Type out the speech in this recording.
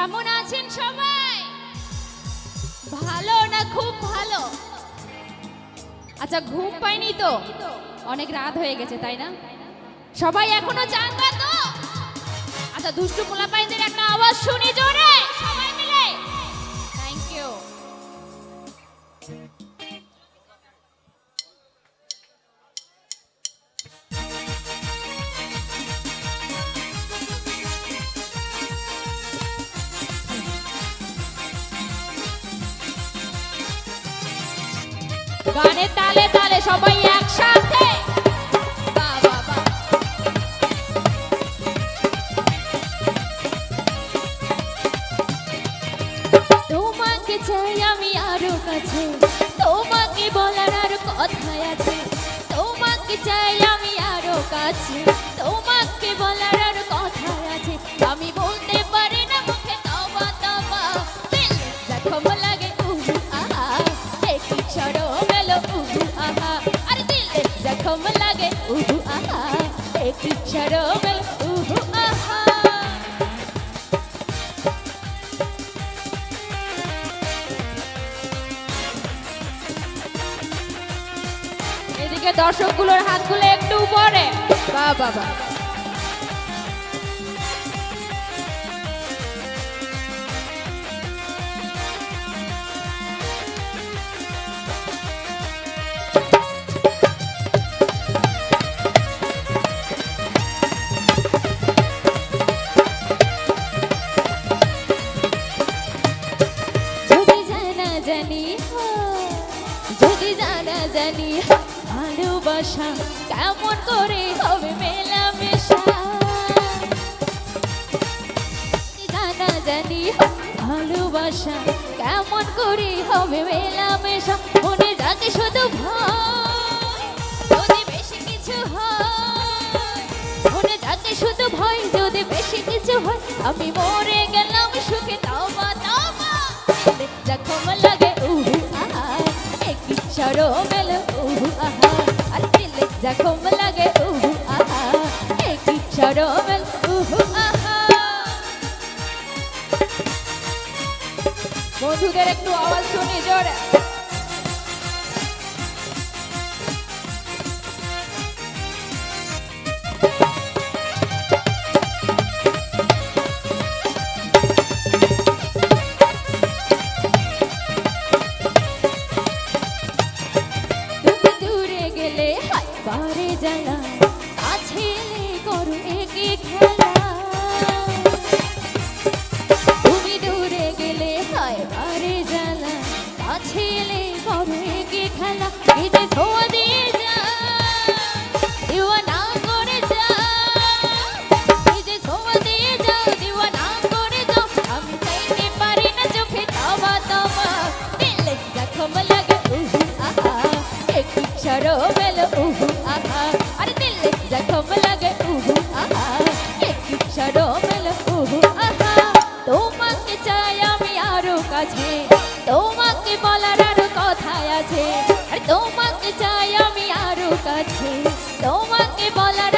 কেমন আছেন সবাই? ভালো না খুব ভালো? আচ্ছা ঘুম পাইনি তো? অনেক রাত হয়ে গেছে, তাই না? সবাই এখনও জানবা তো? আচ্ছা দুষ্টু পোলাপাইদের একটা আওয়াজ শুনি। চাই আমি আরও কাছে। তোমাকে বলার আর কথাই আছে। তোমাকে চাই আমি আরও কাছে। তোমাকে বলার আর কথাই আছে। আমি বলতে পারি না মুখে তবা তবা। লাগে উহু, আহা। ছড়ো মেলো উহু, আহা। আরে দিল জখম লাগে উহু, আহা। একই ছড়ো মেলো এদিকে দর্শকগুলোর হাতগুলো একটু উপরে। বাহ বাবা জানি যদি জানা জানি ভালোবাসা, কেমন করে হবে মেলামেশা? জানা জানি, ভালোবাসা কেমন করে হবে মেলামেশা? মনে যাকে শুধু ভয়, যদি বেশি কিছু হয়। মনে যাকে শুধু ভয়, যদি বেশি কিছু হয়। আমি মরে গেলাম সুখে, তাওবা তাওবা। জখম লাগে উহু, আহা একই ছড়ো জখম লাগে উহু আহা একই মেলো উহু আহা বন্ধুদের একটু আওয়াজ শুনি জোরে বারে জ্বালা আছে করো একে খেলা। তুমি দূরে গেলে হয় বারে জ্বালা আছে করো একে খেলা। এই যা মেলো উহু আহা আরে দিলে জখম লাগে উহু আহা একটু ছড়ো মেলো উহু আহা তোমাকে চাই আমি আরও কাছে তোমাকে বলার আরও কথায় আছে আর তোমাকে চাই আমি আরও কাছে তোমাকে বলার